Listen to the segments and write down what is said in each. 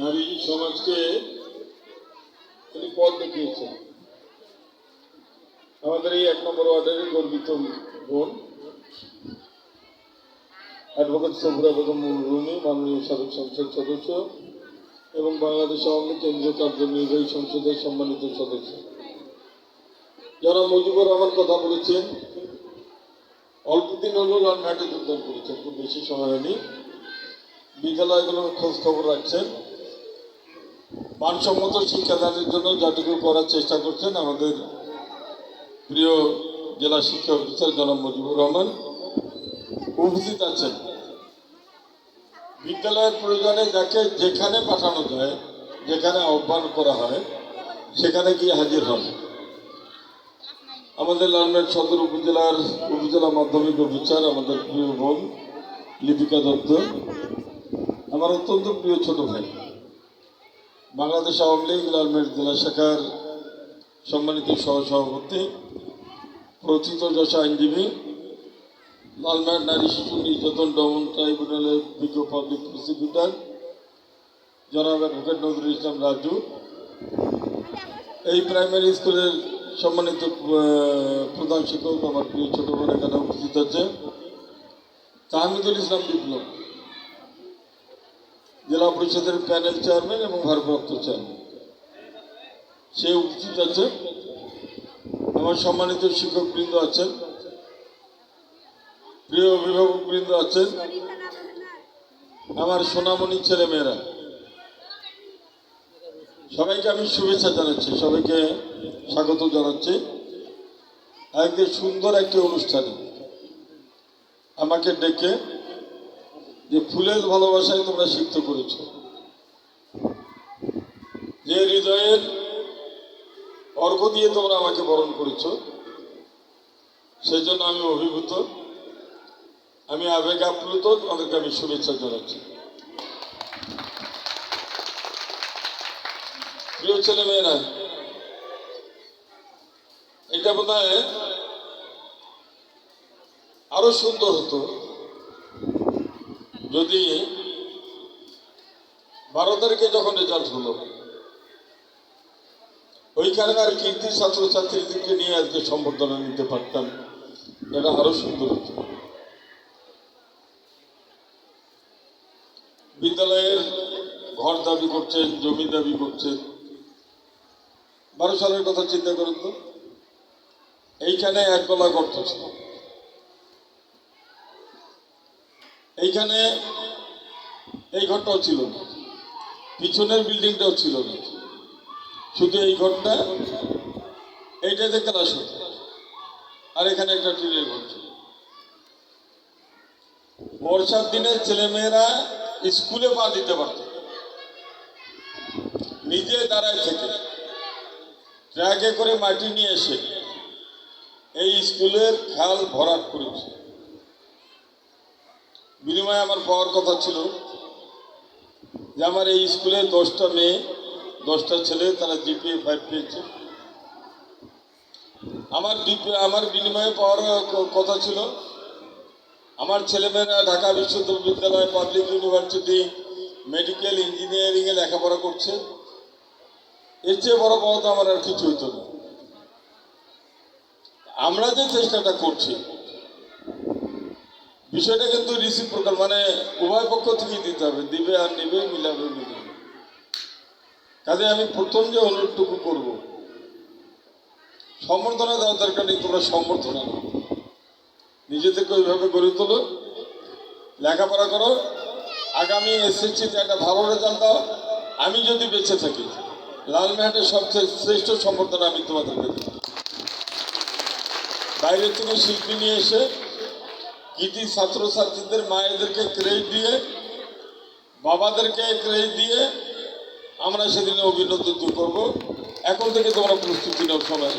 নারী সমাজকে তিনি পথ দেখিয়েছেন। আমাদের এই এক নম্বর ওয়ার্ডের গর্বিত বোন, অ্যাডভোকেট সবুরা বেগম রুমি মাননীয় সাবেক সংসদ সদস্য এবং বাংলাদেশ আওয়ামী কেন্দ্রীয় কার্যনির্বাহী সংসদের সম্মানিত সদস্য। যারা মুজিবুর রহমান কথা বলেছেন, অল্প দিন হলো রানঘাটে যোগদান করেছেন, খুব বেশি সময় হয়নি। বিদ্যালয়গুলোর খোঁজ খবর রাখছেন। মানসম্মত শিক্ষাদানের জন্য যতটুকু করার চেষ্টা করছেন আমাদের প্রিয় জেলা শিক্ষা অফিসার জনাব মুজিবুর রহমান, উপস্থিত আছেন। বিদ্যালয়ের প্রয়োজনে যাকে যেখানে পাঠানো যায়, যেখানে আহ্বান করা হয়, সেখানে গিয়ে হাজির হন। আমাদের লালমেট সদর উপজেলার উপজেলা মাধ্যমিক অফিসার আমাদের প্রিয় বোন লিপিকা দত্ত, আমার অত্যন্ত প্রিয় ছোট ভাই। বাংলাদেশ আওয়ামী লীগ লালমেট জেলা শাখার সম্মানিত সহসভাপতি প্রথিত যশা আইনজীবী লালমেট নারী শিশু নির্যাতন দমন ট্রাইব্যুনালের বিজ্ঞ পাবলিক প্রসিকিউটর জনাব অ্যাডভোকেট নজরুল ইসলাম রাজু। এই প্রাইমারি স্কুলের সম্মানিত প্রধান শিক্ষক আমার প্রিয় ছোট বোন এখানে উপস্থিত আছে। তাহমিদুল ইসলাম বিপ্লব। জেলা পরিষদের প্যানেল চেয়ারম্যান এবং ভারপ্রাপ্ত চেয়ারম্যান। সে উপস্থিত আছে আমার সম্মানিত শিক্ষক বৃন্দ আছেন। প্রিয় অভিভাবক বৃন্দ আছেন। আমার সোনামণি ছেলে মেয়েরা সবাইকে আমি শুভেচ্ছা জানাচ্ছি, সবাইকে স্বাগত জানাচ্ছি। একদিন সুন্দর একটি অনুষ্ঠানে আমাকে ডেকে যে ফুলের ভালোবাসায় তোমরা সিদ্ধ করেছ। যে হৃদয়ের অর্ঘ দিয়ে তোমরা আমাকে বরণ করেছ সেই জন্য আমি অভিভূত। আমি আবেগ আপ্লুত, তোমাদেরকে আমি শুভেচ্ছা জানাচ্ছি। প্রিয় ছেলে মেয়েরা এটা বোধ আরও সুন্দর হতো। যদি বারো তারিখে যখন রেজাল্ট হলো ওইখানকার কীর্তি ছাত্রছাত্রীদেরকে নিয়ে আজকে সম্বর্ধনা নিতে পারতাম। এটা আরও সুন্দর হতো। বিদ্যালয়ের ঘর দাবি করছেন জমি দাবি করছেন বারো সালের কথা চিন্তা করেন তো। এইখানে এক গলা গর্ত ছিল। এইখানে এই ঘরটাও ছিল না। পিছনের বিল্ডিংটাও ছিল না। শুধু এই ঘরটা এইটাতে ক্লাস হতো আর এখানে একটা টিনের ঘর ছিল। বর্ষার দিনে ছেলেমেয়েরা স্কুলে পা দিতে পারত নিজে দাঁড়ায় থেকে ট্রাকে করে মাটি নিয়ে এসে এই স্কুলের খাল ভরাট করেছে। বিনিময়ে আমার পাওয়ার কথা ছিল যে আমার এই স্কুলে দশটা মেয়ে, দশটা ছেলে, তারা জিপিএ ফাইভ পেয়েছে। আমার আমার বিনিময়ে পাওয়ার কথা ছিল। আমার ছেলেমেয়েরা ঢাকা বিশ্ববিদ্যালয় পাবলিক ইউনিভার্সিটি মেডিকেল ইঞ্জিনিয়ারিংয়ে লেখাপড়া করছে। এর চেয়ে বড় পাওয়া তো আমার আর কিছু হইতো না আমরা যে চেষ্টাটা করছি বিষয়টা কিন্তু রিসিপ্রোকাল মানে উভয় পক্ষ থেকেই দিতে হবে, দিবে আর নিবে, মিলাবে মিলাবে। কাজে আমি প্রথম যে অনুরোধটুকু করব সম্বর্ধনা দেওয়ার দরকার নেই, তোমরা সম্বর্ধনা নিজেদেরকে ওইভাবে গড়ে তোলো, লেখাপড়া করো, আগামী এসএসসিতে একটা ভালো রেজাল্ট দাও। আমি যদি বেঁচে থাকি লালমেহাটের সবচেয়ে শ্রেষ্ঠ সম্বর্ধনা আমি তোমাদেরকে দেব। বাইরে থেকে শিল্পী নিয়ে এসে কৃতি ছাত্রছাত্রীদের মায়েদেরকে ক্রেডিট দিয়ে, বাবাদেরকে ক্রেডিট দিয়ে আমরা সেদিনে অভিনন্দন করব। এখন থেকে তোমরা প্রস্তুতি নাও সবাই।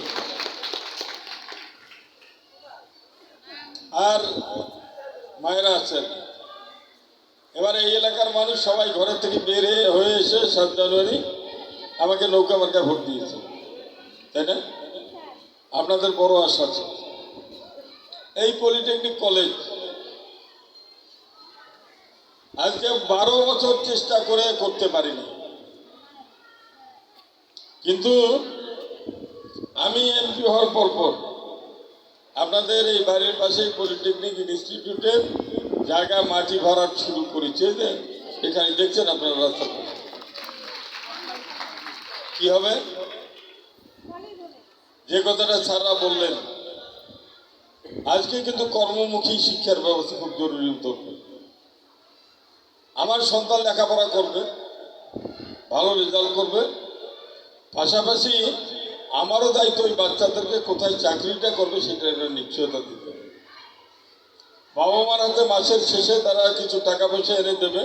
আর মায়েরা আছেন। এবার এই এলাকার মানুষ সবাই ঘরের থেকে বের হয়ে এসে সাত জানুয়ারি আমাকে নৌকা মার্কায় ভোট দিয়েছে। তাই না? আপনাদের বড় আশা আছে। এই পলিটেকনিক কলেজ। আজকে বারো বছর চেষ্টা করে করতে পারিনি। কিন্তু আমি এমপি হওয়ার পর আপনাদের এই বাড়ির পাশে পলিটেকনিক ইনস্টিটিউটের জায়গা মাটি ভরাট শুরু করেছে যে এখানে দেখছেন আপনারা রাস্তা কি হবে? যে কথাটা সারা বললেন আজকে কিন্তু কর্মমুখী শিক্ষার ব্যবস্থা খুব জরুরি দরকার আমার সন্তান লেখাপড়া করবে, ভালো রেজাল্ট করবে। পাশাপাশি আমারও দায়িত্ব ওই বাচ্চাদেরকে কোথায় চাকরিটা করবে সেটা একটা নিশ্চয়তা দিতে বাবা মার হাতে মাসের শেষে তারা কিছু টাকা পয়সা এনে দেবে।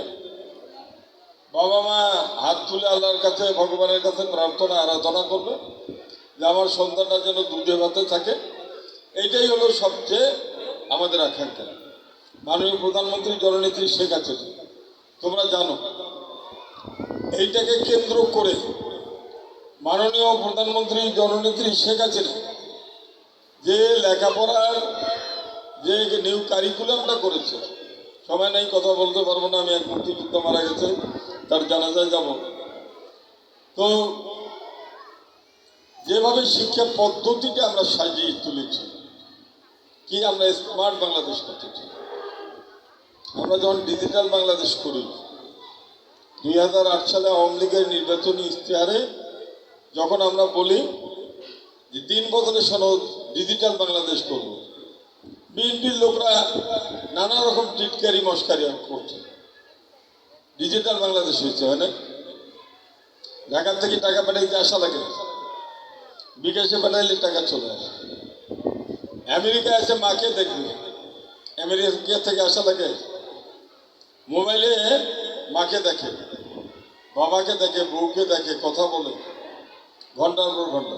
বাবা মা হাত তুলে আল্লাহর কাছে, ভগবানের কাছে প্রার্থনা, আরাধনা করবে যে আমার সন্তানটা যেন দুধে ভাতে থাকে। এইটাই হলো সবচেয়ে আমাদের আকাঙ্ক্ষা। মাননীয় প্রধানমন্ত্রী জননেত্রী শেখ হাসিনা, তোমরা জানো, এইটাকে কেন্দ্র করে মাননীয় প্রধানমন্ত্রী জননেত্রী শেখ হাসিনা যে লেখাপড়ার যে নিউ কারিকুলামটা করেছে, সময় নেই, কথা বলতে পারব না, আমি এক মুক্তিযুদ্ধ মারা গেছে, তার জানাজায় যাব। তো যেভাবে শিক্ষা পদ্ধতিটা আমরা সাজিয়ে তুলেছি কি আমরা স্মার্ট বাংলাদেশ করতে চাই? আমরা যখন ডিজিটাল বাংলাদেশ করি, দুই হাজার আট সালে আওয়ামী লীগের নির্বাচনী ইশতেহারে যখন আমরা বলি যে তিন বছরের সনদ ডিজিটাল বাংলাদেশ করব, বিএনপির লোকরা নানা রকম টিটকারি মস্কারি করছে। ডিজিটাল বাংলাদেশ হয়েছে, হয় না? ঢাকার থেকে টাকা পাঠাইতে আসা লাগে বিকাশে পাঠাইলে টাকা চলে আসে। আমেরিকা আছে মাকে দেখবে। আমেরিকা থেকে আসা লাগে। মোবাইলে মাকে দেখে, বাবাকে দেখে, বউকে দেখে, কথা বলে। ঘণ্টার পর ঘণ্টা।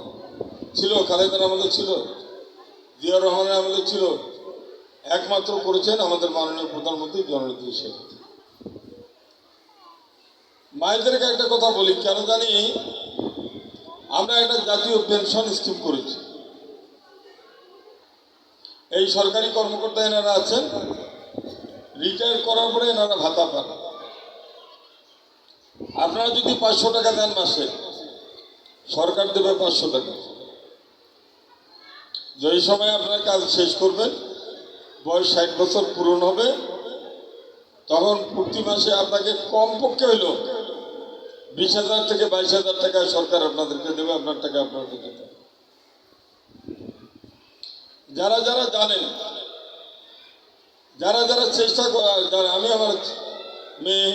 ছিল খালেদার আমাদের ছিল, জিয়া রহমানের আমাদের ছিল। একমাত্র করেছেন আমাদের মাননীয় প্রধানমন্ত্রী জননেত্রী শেখ। মায়েদেরকে একটা কথা বলি, কেন জানি আমরা একটা জাতীয় পেনশন স্কিম করেছি। এই সরকারি কর্মকর্তা এনারা আছেন। রিটায়ার করার পরে এনারা ভাতা পান। আপনারা যদি পাঁচশো টাকা দেন মাসে, সরকার দেবে পাঁচশো টাকা। যেই সময় আপনার কাজ শেষ করবেন, বয়স ষাট বছর পূরণ হবে, তখন প্রতি মাসে আপনাকে কমপক্ষে হইল বিশ হাজার থেকে বাইশ হাজার টাকা সরকার আপনাদেরকে দেবে, আপনার টাকা আপনাকে দিতে হবে। যারা যারা জানেন, যারা যারা চেষ্টা যারা আমি আমার মেয়ে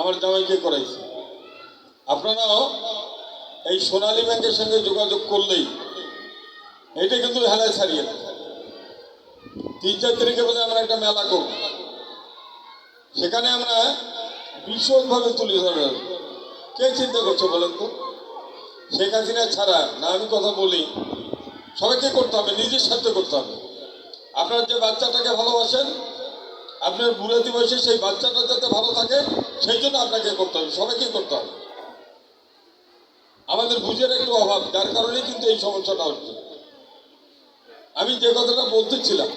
আমার জামাইকে করাইছি। আপনারাও এই সোনালী ব্যাংকের সঙ্গে যোগাযোগ করলেই এটা কিন্তু হেলায় ছাড়িয়ে তিন চার তারিখে বলে আমরা একটা মেলা করব। সেখানে আমরা বিশদভাবে তুলে ধরব। কে চিন্তা করছে বলেন তো? শেখ হাসিনা ছাড়া না, আমি কথা বলি। সবাইকে করতে হবে, নিজের সাথে করতে হবে। আপনার যে বাচ্চাটাকে ভালোবাসেন, আপনার বুড়াতি বয়সে সেই বাচ্চাটা যাতে ভালো থাকে, সেই জন্য আপনাকে করতে হবে, সবাইকে করতে হবে। আমাদের বুঝের একটু অভাব, যার কারণে কিন্তু এই সমস্যাটা হচ্ছে। আমি যে কথাটা বলতেছিলাম,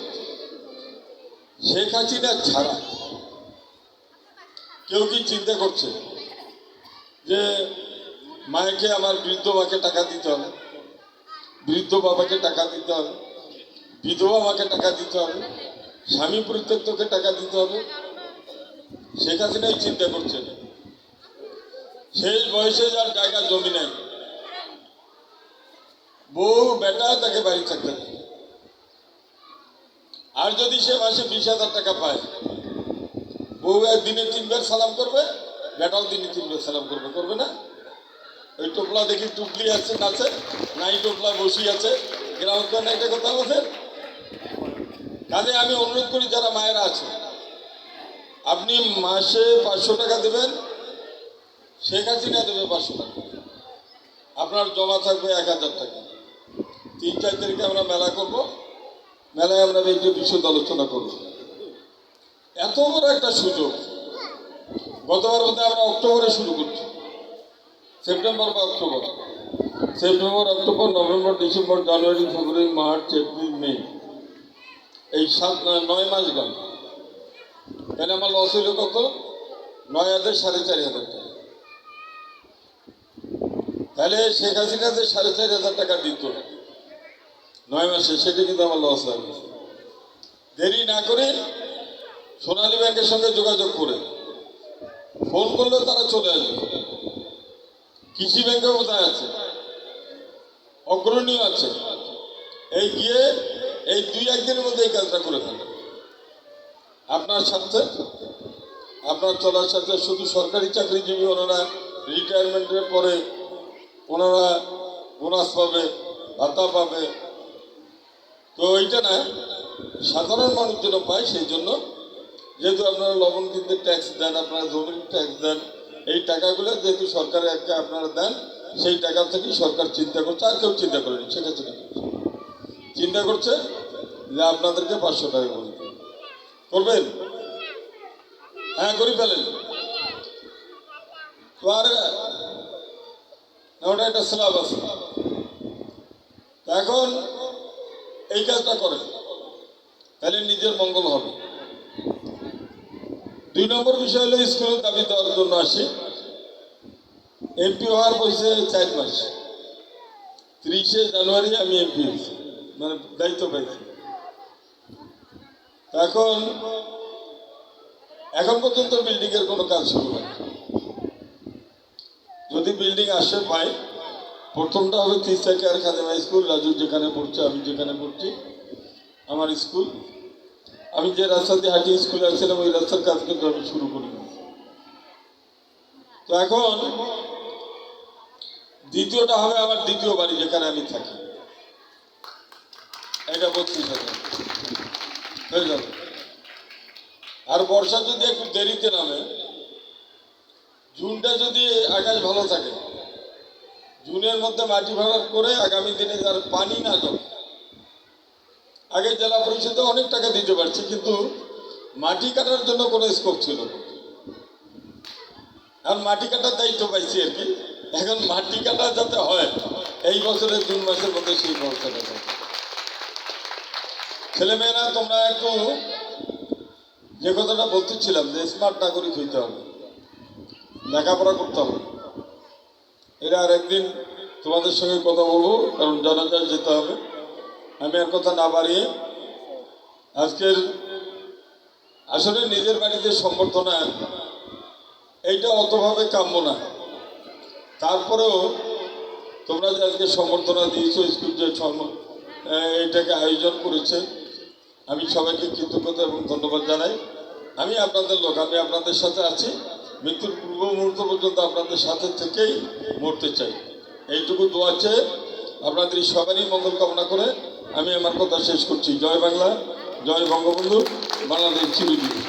শেখ হাসিনা ছাড়া কেউ কি চিন্তা করছে যে মায়েকে, আমার বৃদ্ধ মাকে টাকা দিতে হবে? বৃদ্ধ বাবাকে টাকা দিতে হবে। বিধবা মাকে টাকা দিতে হবে। স্বামী পরিত্যক্তকে টাকা দিতে হবে। সে শেখ হাসিনাই চিন্তা করছেন। শেষ বয়সে যার জায়গা জমি নাই, বউ বেটা তাকে বাড়ি থাকতে। আর যদি সে মাসে বিশ হাজার টাকা পায়, বউ দিনে তিনবার সালাম করবে, বেটাও দিনে তিনবার সালাম করবে করবে না? ওই টোপলা দেখি টুপলি আছে নাচে নাই টোপলা বসি আছে। গ্রাহক একটা কথা বলছেন কাজে আমি অনুরোধ করি, যারা মায়েরা আছে, আপনি মাসে পাঁচশো টাকা দেবেন, শেখ হাসিনা দেবে পাঁচশো টাকা। আপনার জমা থাকবে এক হাজার টাকা। তিন, চার তারিখে আমরা মেলা করব। মেলায় আমরা যে বিশদ আলোচনা করব। এত বড় একটা সুযোগ। গতবার মধ্যে আমরা অক্টোবরে শুরু করছি। সেপ্টেম্বর বা October. September, October, November, December, January, February, March, April, May. এই সাত, নয়- মাস গেল। তাহলে আমার লস হইল কত নয় হাজার, সাড়ে চারি হাজার টাকা। তাহলে শেখ হাসিনা যে সাড়ে চার হাজার টাকা দিত, নয় মাসে, সেটা কিন্তু আমার লস হয়ে দেরি না করে সোনালী ব্যাংকের সঙ্গে যোগাযোগ করে, ফোন করলেও তারা চলে আসবে। কৃষি ব্যাংকে কোথায় আছে? অগ্রণীয় আছে। এই গিয়ে এই দুই একদিনের মধ্যে এই কাজটা করে ফেলে আপনার সাথে আপনার চলার সাথে শুধু সরকারি চাকরিজীবী ওনারা রিটায়ারমেন্টের পরে ওনারা বোনাস পাবে, ভাতা পাবে। তো এইটা না, সাধারণ মানুষ যেন পায় সেই জন্য যেহেতু আপনারা লবণ কিনতে ট্যাক্স দেন, আপনারা জমির ট্যাক্স দেন এই টাকাগুলো যেহেতু সরকারের একটা আপনারা দেন, সেই টাকা থেকে সরকার চিন্তা করছে, আর কেউ চিন্তা করেনি সেটা চিন্তা করছে। চিন্তা করছে যে আপনাদেরকে পাঁচশো টাকা করে। করবেন? হ্যাঁ করে ফেলেন। আর ওটা একটা স্ল্যাব আছে। এখন এই কাজটা করেন, তাহলে নিজের মঙ্গল হবে। দুই নম্বর বিষয় হলো, স্কুলের দাবি দেওয়ার জন্য আসি। এমপি হওয়ার বয়সে চার মাস। ত্রিশে জানুয়ারি আমি এমপি হয়েছি মানে দায়িত্ব পাইছি এখন এখন পর্যন্ত বিল্ডিং এর কোনো কাজ শুরু হয় যদি বিল্ডিং আসে পাই প্রথমটা হবে তিস্তা কেয়ার খাদেমা স্কুল, রাজু যেখানে পড়ছে, আমি যেখানে পড়ছি, আমার স্কুল। আমি যে রাস্তা দিয়ে হাঁটি স্কুলে আসছিলাম, ওই রাস্তার কাজ কিন্তু আমি শুরু করি তো এখন দ্বিতীয়টা হবে আমার দ্বিতীয় বাড়ি, যেখানে আমি থাকি। এটা বত্রিশ হাজার। হয়ে যাবে আর বর্ষা যদি একটু দেরিতে নামে, জুনটা যদি আকাশ ভালো থাকে, জুনের মধ্যে মাটি ভরাট করে আগামী দিনে যার পানি না জমে আগে জেলা পরিষদে অনেক টাকা দিতে পারছি, কিন্তু মাটি কাটার জন্য কোনো স্কোপ ছিল না। এখন মাটি কাটার দায়িত্ব পাইছি আর কি। এখন মাটি কাটা যাতে হয়, এই বছরের জুন মাসের মধ্যে সেই ব্যবস্থাটা ছেলেমেয়েরা, তোমরা একটু যে কথাটা বলতেছিলাম যে স্মার্ট নাগরিক হইতে হবে, লেখাপড়া করতে হবে। এটা আর একদিন তোমাদের সঙ্গে কথা বলব, কারণ জানাজায় যেতে হবে। আমি আর কথা না বাড়িয়ে আজকের আসলে নিজের বাড়িতে সম্বর্ধনা এইটা অতভাবে কাম্য না। তারপরেও তোমরা যে আজকে সম্বর্ধনা দিয়েছ, স্কুল যে এইটাকে আয়োজন করেছে, আমি সবাইকে কৃতজ্ঞতা এবং ধন্যবাদ জানাই। আমি আপনাদের লোক, আমি আপনাদের সাথে আছি। মৃত্যুর পূর্ব মুহূর্ত পর্যন্ত আপনাদের সাথে থেকেই মরতে চাই। এইটুকু দোয়া চেয়ে আপনাদের সবারই মঙ্গল কামনা করে আমি আমার কথা শেষ করছি। জয় বাংলা জয় বঙ্গবন্ধু বাংলাদেশ চিরজীবী।